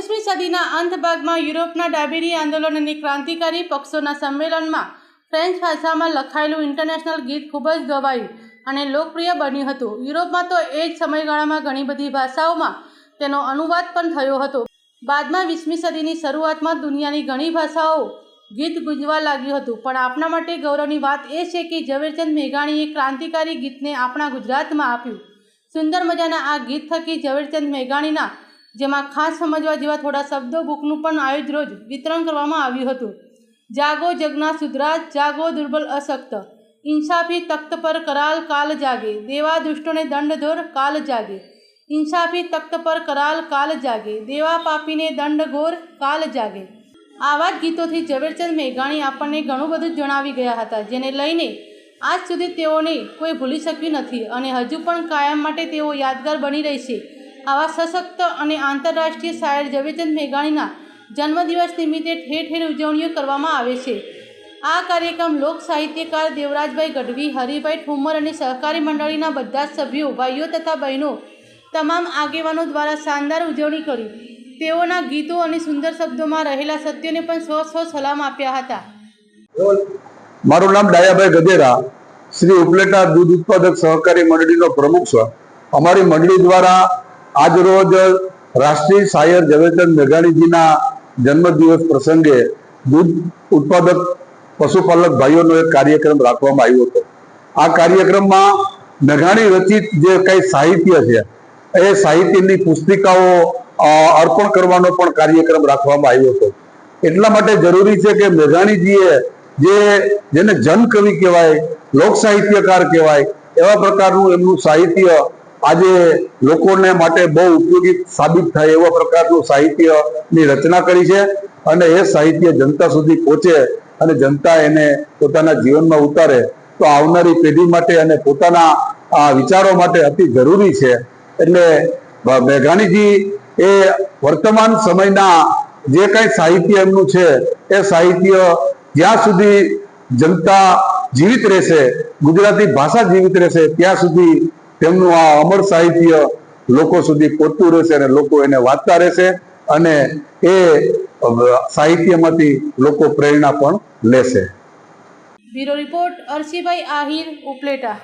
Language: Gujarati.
સદીના અંત ભાગમાં યુરોપના ડાબેરી આંદોલન અને ક્રાંતિકારી પક્ષોના સંમેલનમાં ફ્રેન્ચ ભાષામાં લખાયેલું ઇન્ટરનેશનલ ગીત ખૂબ જ ગવાયું અને લોકપ્રિય બન્યું હતું. યુરોપમાં તો એ જ સમયગાળામાં ઘણી બધી ભાષાઓમાં તેનો અનુવાદ પણ થયો હતો. બાદમાં વીસમી સદીની શરૂઆતમાં દુનિયાની ઘણી ભાષાઓ ગીત ગુંજવા લાગ્યું હતું. પણ આપણા માટે ગૌરવની વાત એ છે કે ઝવેરચંદ મેઘાણીએ ક્રાંતિકારી ગીતને આપણા ગુજરાતમાં આપ્યું. સુંદર મજાના આ ગીત થકી ઝવેરચંદ મેઘાણીના જેમાં ખાસ સમજવા જેવા થોડા શબ્દો બુકનું પણ આયોજ રોજ વિતરણ કરવામાં આવ્યું હતું. જાગો જગના સુધરા જાગો દુર્બલ અશક્ત. ઇન્સાફી તખ્ત પર કરાલ કાલ જાગે. દેવા દુષ્ટોને દંડ ધોર કાલ જાગે. ઇન્સાફી તખ્ત પર કરાલ કાલ જાગે. દેવા પાપીને દંડ ઘોર કાલ જાગે. આવા જ ગીતોથી ઝવેરચંદ મેઘાણી આપણને ઘણું બધું જણાવી ગયા હતા, જેને લઈને આજ સુધી તેઓને કોઈ ભૂલી શક્યું નથી અને હજુ પણ કાયમ માટે તેઓ યાદગાર બની રહેશે. આવા સશક્ત અને આંતરરાષ્ટ્રીય શાયર ઝવેરચંદ મેઘાણીના જન્મદિવસ નિમિત્તે ઠેર ઠેર ઉજવણીઓ કરવામાં આવે છે. આ કાર્યક્રમ લોક સાહિત્યકાર દેવરાજભાઈ ગઢવી, હરિભાઈ ઠુમર અને સહકારી મંડળીના બધા જ સભ્યો, ભાઈઓ તથા બહેનો તમામ આગેવાનો દ્વારા શાનદાર ઉજવણી કરી. તેઓના ગીતો અને સુંદર શબ્દોમાં રહેલા સત્યોને પણ સો સો સલામ આપ્યા હતા. મારું નામ ડાયાભાઈ ગધેરા. શ્રી ઉપલેટા દૂધ ઉત્પાદક સહકારી મંડળીનો પ્રમુખ છે. અમારી મંડળી દ્વારા આજ રોજ રાષ્ટ્રીય શાયર ઝવેરચંદ મેઘાણીજીના જન્મદિવસ પ્રસંગે દૂધ ઉત્પાદક પશુપાલક ભાઈઓનો એક કાર્યક્રમ રાખવામાં આવ્યો હતો. આ કાર્યક્રમમાં મેઘાણી રચિત જે કઈ સાહિત્ય છે, એ સાહિત્યની પુસ્તિકાઓ અર્પણ કરવાનો પણ કાર્યક્રમ રાખવામાં આવ્યો હતો. એટલા માટે જરૂરી છે કે મેઘાણીજીએ જે, જેને જન કવિ કહેવાય લોક સાહિત્યકાર કહેવાય, એવા પ્રકારનું એમનું સાહિત્ય આજે લોકોને માટે બહુ ઉપયોગી સાબિત થાય એવા પ્રકારનું સાહિત્યની રચના કરી છે અને એ સાહિત્ય જનતા સુધી પહોંચે અને જનતા એને પોતાના જીવનમાં ઉતારે, તો આવનારી પેઢી માટે અને પોતાના આ વિચારો માટે અતિ જરૂરી છે. એટલે મેઘાણીજી, એ વર્તમાન સમયના જે કઈ સાહિત્ય એમનું છે, એ સાહિત્ય જ્યાં સુધી જનતા જીવિત રહેશે, ગુજરાતી ભાષા જીવિત રહેશે, ત્યાં સુધી તેમનું આ અમર સાહિત્ય લોકો સુધી પહોંચતું રહેશે અને લોકો એને વાંચતા રહેશે અને એ સાહિત્યમાંથી લોકો પ્રેરણા પણ લેશે. Bureau report Arshibhai Ahir Upleta.